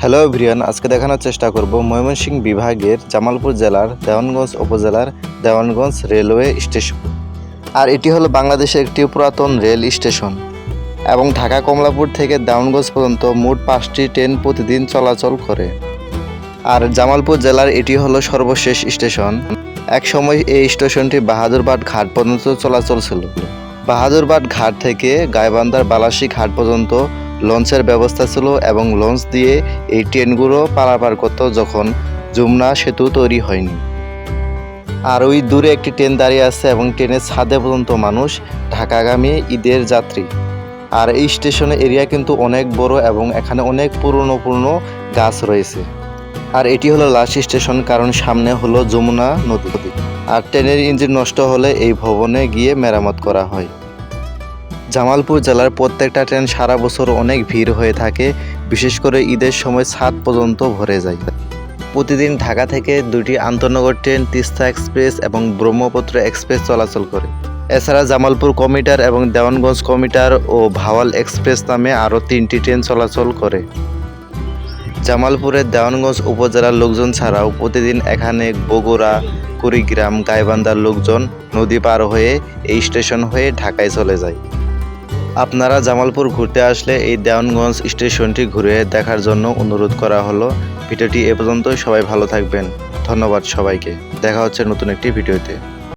Hello everyone আজকে দেখানোর চেষ্টা করব ময়মনসিংহ বিভাগের জামালপুর জেলার দেওয়ানগঞ্জ উপজেলার দেওয়ানগঞ্জ রেলওয়ে স্টেশন। আর এটি হলো বাংলাদেশের একটি পুরাতন রেল স্টেশন। এবং ঢাকা কমলাপুর থেকে দেওয়ানগঞ্জ পর্যন্ত মোট পাঁচটি ট্রেন প্রতিদিন চলাচল করে। আর জামালপুর জেলার এটি হলো সর্বশেষ স্টেশন। একসময় এই স্টেশনটি বাহাদুরবাদ ঘাট পর্যন্ত চলাচল ছিল। বাহাদুরবাদ ঘাট থেকে গাইবান্ধার বালাসী ঘাট পর্যন্ত লঞ্চের ব্যবস্থা ছিল এবং লঞ্চ দিয়ে এই ট্রেনগুলো পারাপার করতো যখন যমুনা সেতু তৈরি হয়নি। আর ওই দূরে একটি ট্রেন দাঁড়িয়ে আছে এবং ট্রেনের ছাদে পর্যন্ত মানুষ ঢাকাগামী ঈদের যাত্রী। আর এই স্টেশনের এরিয়া কিন্তু অনেক বড় এবং এখানে অনেক পুরনো পুরনো গাছ রয়েছে। আর এটি হলো লাস্ট স্টেশন কারণ সামনে হলো যমুনা নদী। আর ট্রেনের ইঞ্জিন নষ্ট হলে এই ভবনে গিয়ে মেরামত করা হয়। জামালপুর জেলার প্রত্যেকটা ট্রেন সারা বছর অনেক ভিড় হয়ে থাকে, বিশেষ করে ঈদের সময় ছাদ পর্যন্ত ভরে যায়। প্রতিদিন ঢাকা থেকে দুটি আন্তনগর ট্রেন, তিস্তা এক্সপ্রেস এবং ব্রহ্মপুত্র এক্সপ্রেস চলাচল করে। এছাড়া জামালপুর কমিটার এবং দেওয়ানগঞ্জ কমিটার ও ভাওয়াল এক্সপ্রেস নামে আরও তিনটি ট্রেন চলাচল করে। জামালপুরের দেওয়ানগঞ্জ উপজেলার লোকজন ছাড়াও প্রতিদিন এখানে বগুড়া, কুড়িগ্রাম, গাইবান্ধার লোকজন নদী পার হয়ে এই স্টেশন হয়ে ঢাকায় চলে যায়। আপনারা জামালপুর ঘুরতে আসলে এই দেওয়ানগঞ্জ স্টেশনটি ঘুরে দেখার জন্য অনুরোধ করা হলো। ভিডিওটি এ পর্যন্ত সবাই ভালো থাকবেন। ধন্যবাদ সবাইকে। দেখা হচ্ছে নতুন একটি ভিডিওতে।